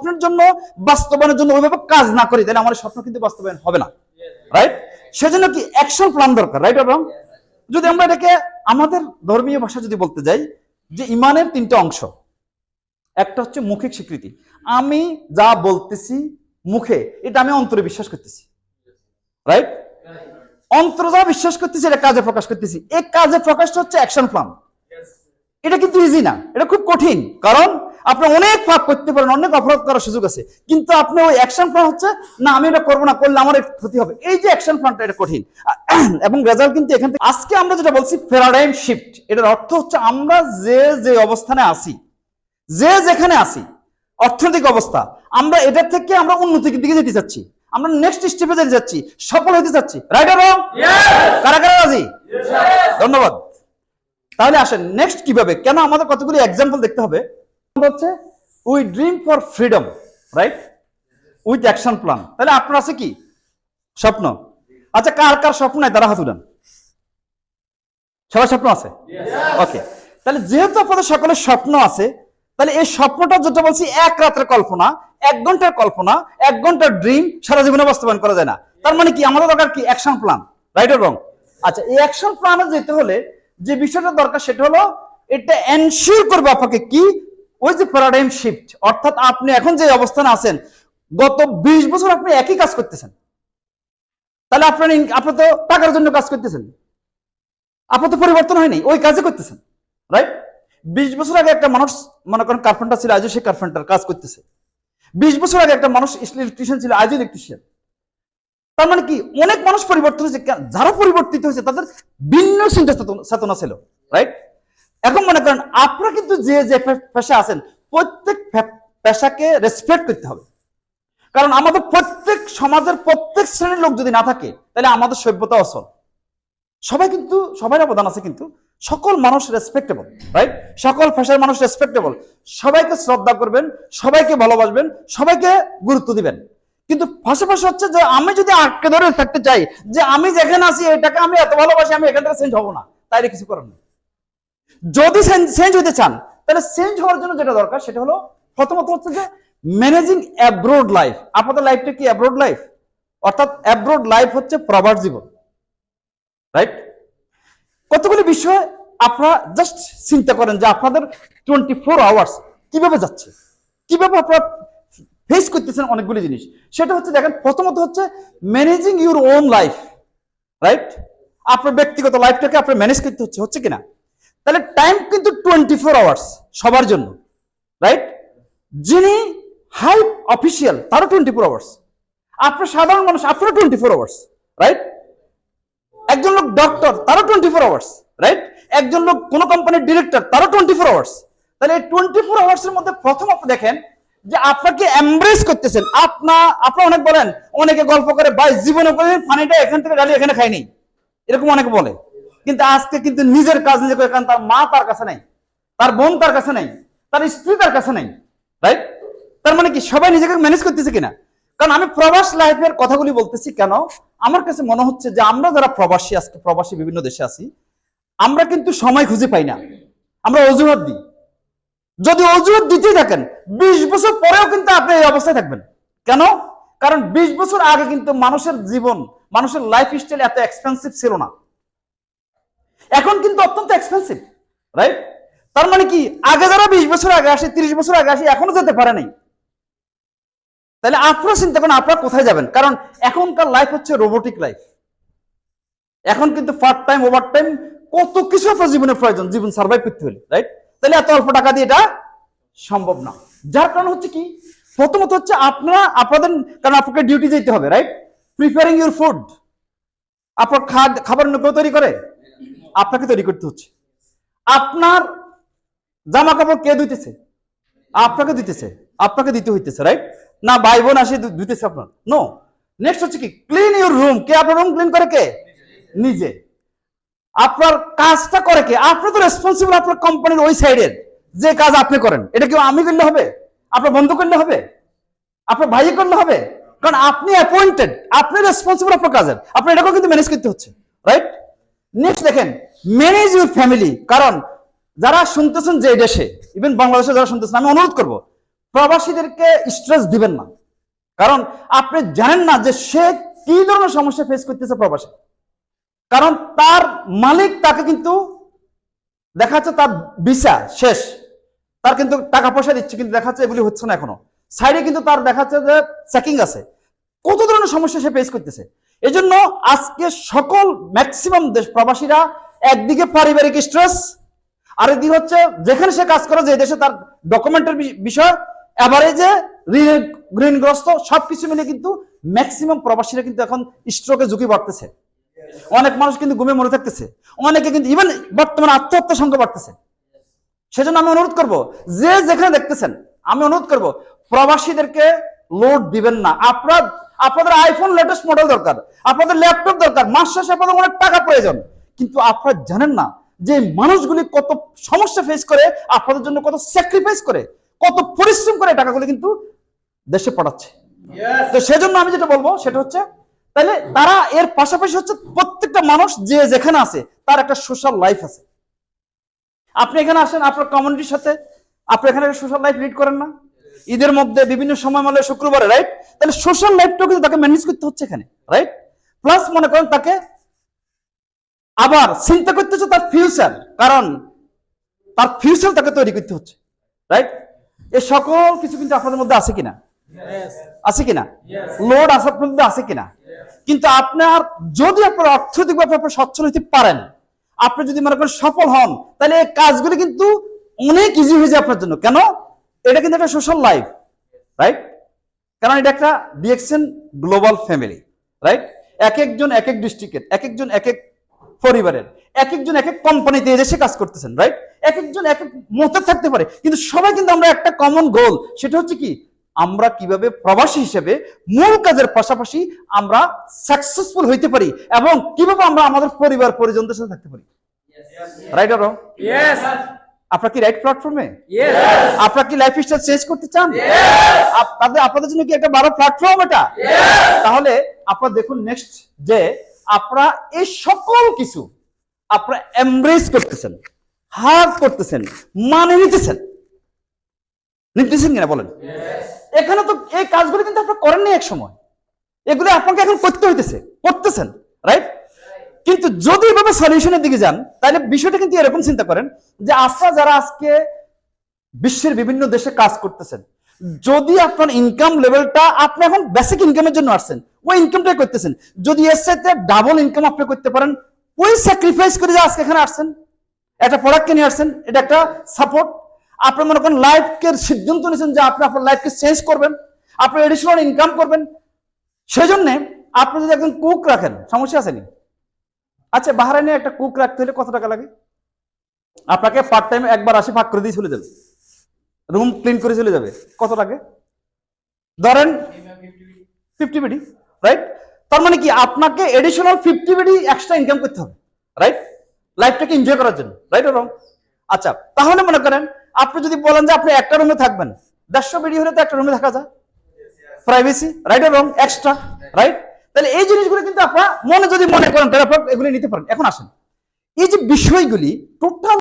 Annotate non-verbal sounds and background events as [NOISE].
স্বপ্নের জন্য, বাস্তবায়নের জন্য ওইভাবে কাজ না করি, তাহলে আমার স্বপ্ন কিন্তু বাস্তবায়ন হবে না রাইট সেজন্য কি অ্যাকশন প্ল্যান দরকার রাইট এবং যদি আমরা এটাকে আমাদের ধর্মীয় ভাষা যদি বলতে যাই, যে ইমানের তিনটা অংশ, একটা হচ্ছে মৌখিক স্বীকৃতি। আমি যা বলতেছি মুখে, এটা আমি অন্তরে বিশ্বাস করতেছি রাইট অন্তর যা বিশ্বাস করতেছি, এটা কাজে প্রকাশ করতেছি। এই কাজে প্রকাশটা হচ্ছে অ্যাকশন প্ল্যান এটা কিন্তু ইজি না, এটা খুব কঠিন, কারণ আপনি অনেক পাপ করতে পারেন অনেক অপরাধ করার সুযোগ আছে। কিন্তু আপনি ওই অ্যাকশন প্ল্যান হচ্ছে না আমি এটা করব না করলে আমার ক্ষতি হবে। এই যে অ্যাকশন প্ল্যানটা এটা কঠিন। [CLEARS THROAT] এবং রেজাল্ট কিন্তু এখান থেকে আজকে আমরা যেটা বলছি প্যারাডাইম শিফট এটার অর্থ হচ্ছে আমরা যে যে অবস্থানে আছি যে যেখানে আছি অর্থনৈতিক অবস্থা আমরা এটার থেকে আমরা উন্নতির দিকে যেতে চাচ্ছি। আমরা নেক্সট স্টেপে যেতে যাচ্ছি সফল হতে চাচ্ছি। রাইট আর কারা কারা রাজি? ধন্যবাদ। তাহলে আসেন নেক্সট কীভাবে? কেন আমাদের কতগুলি এক্সাম্পল দেখতে হবে? হচ্ছে we dream for freedom right with action plan তাহলে আপনার আছে কি? স্বপ্ন। আচ্ছা কার কার স্বপ্ন নাই? তারা হাত উঠান। সবার স্বপ্ন আছে? ওকে তাহলে যেহেতু আপনাদের সকলের স্বপ্ন আছে তাহলে এই স্বপ্নটা যেটা বলছি এক রাতের কল্পনা এক ঘণ্টার কল্পনা এক ঘণ্টার ড্রিম সারা জীবনে বাস্তবায়ন করা যায় না। তার মানে কি? আমাদের দরকার কি? অ্যাকশন প্ল্যান রাইট রং আচ্ছা এই অ্যাকশন প্ল্যানে যেতে হলে যে বিষয়টা দরকার সেটা হলো এটা এনশিওর করবে আপনাকে কি? ওই যে প্যারাডাইম শিফট অর্থাৎ আপনি এখন যে অবস্থানে আছেন, গত বিশ বছর আপনি একই কাজ করতেছেন। তাহলে আপনার আপনি তো টাকার জন্য কাজ করতেছেন। আপনার তো পরিবর্তন হয়নি, ওই কাজে করতেছেন রাইট বিশ বছর আগে একটা মানুষ, মনে করেন কার্পেন্টার ছিল, আজও সে কার্পেন্টার কাজ করতেছে। বিশ বছর আগে একটা মানুষ ইলেকট্রিশিয়ান ছিল, আজও ইলেকট্রিশিয়ান তার মানে কি, অনেক মানুষ পরিবর্তন হয়েছে যারা পরিবর্তিত হয়েছে, তাদের ভিন্ন চিন্তা চেতনা- ছিল রাইট এখন মনে করেন আপনারা কিন্তু যে যে পেশা আছেন, প্রত্যেক পেশাকে রেসপেক্ট করতে হবে। কারণ আমাদের প্রত্যেক সমাজের প্রত্যেক শ্রেণির লোক যদি না থাকে, তাহলে আমাদের সভ্যতা অসল সবাই কিন্তু সবাই অবদান আছে কিন্তু সকল মানুষ রেসপেক্টেবল রাইট সকল পেশার মানুষ রেসপেক্টেবল সবাইকে শ্রদ্ধা করবেন, সবাইকে ভালোবাসবেন, সবাইকে গুরুত্ব দিবেন। কিন্তু পাশাপাশি হচ্ছে যে, আমি যদি আটকে ধরে থাকতে চাই যে, আমি যেখানে আছি, এটাকে আমি এত ভালোবাসি, আমি এখান থেকে চেঞ্জ হব না তাইলে কিছু করার নেই। যদি চেঞ্জ হতে চান, তাহলে চেঞ্জ হওয়ার জন্য যেটা দরকার সেটা হলো, প্রথমত হচ্ছে যে ম্যানেজিং অ্যাব্রোড লাইফ আপনাদের লাইফটা কি অ্যাব্রোড লাইফ অর্থাৎ অ্যাব্রোড লাইফ হচ্ছে প্রবাস জীবন। রাইট কতগুলি বিষয় আপনারা জাস্ট চিন্তা করেন যে আপনাদের টোয়েন্টি ফোর আওয়ার্স কীভাবে যাচ্ছে? কীভাবে আপনারা ফেস করতেছেন অনেকগুলি জিনিস। সেটা হচ্ছে দেখেন, প্রথমত হচ্ছে managing your own life right আপনার ব্যক্তিগত লাইফটাকে আপনার ম্যানেজ করতে হচ্ছে হচ্ছে কিনা? তাহলে টাইম কিন্তু টোয়েন্টি ফোর আওয়ার্স সবার জন্য রাইট যিনি হাই অফিসিয়াল তারও টোয়েন্টি ফোর আওয়ার্স আপনার সাধারণ মানুষ, আপনারও টোয়েন্টি ফোর আওয়ার্স রাইট একজন লোক ডক্টর তারও টোয়েন্টি ফোর আওয়ার্স রাইট একজন লোক কোন কোম্পানির ডিরেক্টর তারও টোয়েন্টি ফোর আওয়ার্স তাহলে এই টোয়েন্টি ফোর আওয়ার্স এর মধ্যে প্রথম আপনি দেখেন যে আপনাকে এমব্রেস করতেছেন। আপনা, আপনি অনেক বলেন, অনেকে গল্প করে, ভাই, জীবনে করে পানিটা এখান থেকে ডালি এখানে খাইনি। এরকম অনেকে বলে। কিন্তু আজকে কিন্তু নিজের কাজ নিজে করে কারণ তার মা তার কাছে নেই, তার বোন তার কাছে নেই, তার স্ত্রী তার কাছে নেই রাইট তার মানে কি সবাই নিজেকে ম্যানেজ করতেছে কিনা? কারণ আমি প্রবাস লাইফের কথাগুলি বলতেছি কেন? আমার কাছে মনে হচ্ছে যে আমরা যারা প্রবাসী, আজকে প্রবাসী বিভিন্ন দেশে আছি, আমরা কিন্তু সময় খুঁজে পাই না। আমরা অজুহাত দিই। যদি অজুহাত দিতে থাকেন, বিশ বছর পরেও কিন্তু আপনি এই অবস্থায় থাকবেন। কেন? কারণ বিশ বছর আগে কিন্তু মানুষের জীবন, মানুষের লাইফ স্টাইল এত এক্সপেন্সিভ ছিল না। এখন কিন্তু অত্যন্ত এক্সপেন্সিভ রাইট তার মানে কি, আগে যারা বিশ বছর আগে আসে, তিরিশ বছর আগে আসে, এখনও যেতে পারে নাই। তাহলে আপনারা চিন্তা করেন, আপনারা কোথায় যাবেন? কারণ এখনকার লাইফ হচ্ছে রোবোটিক লাইফ এখন কিন্তু পার্ট টাইম ওভার টাইম কত কিছু আপনার জীবনে প্রয়োজন, জীবন সার্ভাইভ করতে হলে রাইট তাহলে এত অল্প টাকা দিয়ে এটা সম্ভব না। যার কারণ হচ্ছে কি, প্রথমত হচ্ছে আপনারা, আপনাদের, কারণ আপনাকে ডিউটি যেতে হবে রাইট প্রিপেয়ারিং ইউর ফুড আপনার খাবার কেউ তৈরি করে? আপনাকে তৈরি করতে হচ্ছে। আপনার জামা কাপড় কে ধুইতেছে? আপনাকে দিতেছে আপনাকে দিতে হইতেছে রাইট না ভাই বোন আসে ধুইতেছে আপনার। নো নেক্সট হচ্ছে কি? ক্লিন ইউর রুম কে আপনার রুম ক্লিন করে কে? নিজে। আপনার কাজটা করে কে? আপনি তো রেসপন্সিবল আপনার কোম্পানির ওই সাইডের যে কাজ আপনি করেন, এটা কি আমি করলে হবে? আপনার বন্ধু করলে হবে? আপনার ভাই করলে হবে? কারণ আপনি অ্যাপয়েন্টেড আপনি রেসপন্সিবল আপনার কাজের। আপনার এটাকেও কিন্তু ম্যানেজ করতে হচ্ছে রাইট নেক্সট দেখেন ম্যানেজ ইউর ফ্যামিলি কারণ যারা শুনতেছেন যে দেশে ইভেন বাংলাদেশে যারা শুনতেছেন, আমি অনুরোধ করব, প্রবাসীদেরকে স্ট্রেস দিবেন না। কারণ আপনি জানেন না যে সে কি ধরনের সমস্যা ফেস করতেছে প্রবাসী। কারণ তার মালিক তাকে কিন্তু দেখা তার ভিসা শেষ। তার কিন্তু টাকা পয়সা দিচ্ছে, কিন্তু দেখা যাচ্ছে এগুলি হচ্ছে না এখনও। সাইডে কিন্তু তার দেখা যাচ্ছে যে চেকিং আছে। কত ধরনের সমস্যা সে ফেস করতেছে? এই জন্য আজকে সকল ম্যাক্সিমাম দেশ প্রবাসীরা একদিকে পারিবারিক স্ট্রেস আরেকদিকে হচ্ছে যেখানে সে কাজ করে যে দেশে তার ডকুমেন্টের বিষয় এভারেজে ঋণগ্রস্ত সবকিছু মিলে কিন্তু ম্যাক্সিমাম প্রবাসীরা কিন্তু এখন স্ট্রোকে ঝুঁকি বাড়তেছে। অনেক মানুষ কিন্তু ঘুমে মরে থাকতেছে। অনেকে কিন্তু ইভেন বর্তমানে আত্মহত্যার সংখ্যা বাড়তেছে। সেজন্য আমি অনুরোধ করব, যে যেখানে দেখতেছেন, আমি অনুরোধ করব, প্রবাসীদেরকে লোড দিবেন না। আপনার আপনাদের আইফোন লেটেস্ট মডেল দরকার আপনাদের ল্যাপটপ দরকার মাস শেষে আপনাদের অনেক টাকা প্রয়োজন। কিন্তু আপনারা জানেন না যে মানুষগুলি কত সমস্যা ফেস করে আপনাদের জন্য কত স্যাক্রিফাইস করে কত পরিশ্রম করে টাকাগুলি কিন্তু দেশে পাঠাচ্ছে। তো সেজন্য আমি যেটা বলব সেটা হচ্ছে তাহলে তারা এর পাশাপাশি হচ্ছে প্রত্যেকটা মানুষ যে যেখানে আছে তার একটা সোশ্যাল লাইফ আছে। আপনি এখানে আসেন আপনার কমিউনিটির সাথে আপনি এখানে সোশ্যাল লাইফ লিড করেন না। ঈদের মধ্যে বিভিন্ন সময় মনে শুক্রবারে রাইট তাহলে সোশ্যাল লাইফটাও কিন্তু তাকে ম্যানেজ করতে হচ্ছে এখানে রাইট প্লাস মনে করেন তাকে আবার চিন্তা করতে হচ্ছে তার ফিউচার কারণ তার ফিউচার তাকে তৈরি করতে হচ্ছে রাইট এই সকল কিছু কিন্তু আপনাদের মধ্যে আছে কিনা? আছে কিনা? লোড আছে আপনার মধ্যে আছে কিনা? কিন্তু আপনার যদি আপনার অর্থনৈতিক ব্যাপারে আপনি সচ্ছল হতে পারেন আপনি যদি মনে করেন সফল হন তাহলে এই কাজগুলি কিন্তু অনেক ইজি হয়ে যায় আপনার জন্য। কেন? এটা কিন্তু একটা সোশ্যাল লাইফ রাইট কারণ এটা একটা ডিএক্সএন গ্লোবাল ফ্যামিলি রাইট এক একজন এক এক ডিস্ট্রিক্টের এক একজন এক এক পরিবারের এক একজন এক এক কোম্পানিতে এদেশে কাজ করতেছেন রাইট এক একজন এক এক মতে থাকতে পারে কিন্তু সবাই কিন্তু আমরা একটা কমন গোল সেটা হচ্ছে কি? আমরা কীভাবে প্রবাসী হিসেবে মূল কাজের পাশাপাশি আমরা সাকসেসফুল হইতে পারি এবং কীভাবে আমরা আমাদের পরিবার পরিজনদের সাথে থাকতে পারি? রাইট আর. আপনার কি রাইট প্ল্যাটফর্মে. আপনার কি লাইফ স্টাইল চেঞ্জ করতে চান? তাদের আপনাদের জন্য কি একটা বড় প্ল্যাটফর্ম এটা? তাহলে আপনারা দেখুন নেক্সট যে আপনারা এই সকল কিছু আপনারা এমব্রেস করতেছেন হার্ড করতেছেন মানে নিতেছেন। নিতেছেন কিনা বলেন? এখানে তো এই কাজগুলো কিন্তু আপনারা করেননি এক সময়। এগুলো আপনাকে এখন করতে হইতেছে করতেছেন রাইট কিন্তু যদি এভাবে সলিউশনের দিকে যান, তাহলে বিষয়টা কিন্তু এরকম চিন্তা করেন যে আপনারা যারা আজকে বিশ্বের বিভিন্ন দেশে কাজ করতেছেন, যদি আপনার ইনকাম লেভেলটা আপনি এখন বেসিক ইনকামের জন্য আসছেন, ওই ইনকামটাই করতেছেন, যদি এর সাথে ডাবল ইনকাম আপনি করতে পারেন, ওই স্যাক্রিফাইস করে যে আজকে এখানে আসছেন, একটা প্রোডাক্ট কিনে আসছেন, এটা একটা সাপোর্ট আপনি মনে করেন লাইফকে সিদ্ধান্ত নিয়েছেন যে আপনি আপনার লাইফকে চেঞ্জ করবেন, আপনি এডিশনাল ইনকাম করবেন সেই জন্যে আপনি যদি একজন কুক রাখেন, সমস্যা আসেনি আচ্ছা বাহারাইনে একটা কুক রাখতে হলে কত টাকা লাগে? আপনাকে পার্ট টাইম একবার আসি ফাঁক করে দিয়ে চলে যাবে। রুম ক্লিন করে চলে যাবে। কত লাগে? ধরেন ফিফটি বিডি রাইট তার মানে কি আপনাকে additional fifty BD extra income করতে হবে রাইট লাইফটাকে এনজয় করার জন্য রাইট রং আচ্ছা তাহলে মনে করেন আপনি যদি বলেন যে আপনি একটা রুমে থাকবেন, দেড়শো বিডি হলে তো একটা রুমে থাকা যায়। Privacy right wrong extra right তাহলে এই জিনিসগুলো কিন্তু আপনারা মনে যদি মনে করেন, তাহলে আপনারা এগুলি নিতে পারেন। এখন আসেন। এই যে বিষয়গুলি টোটাল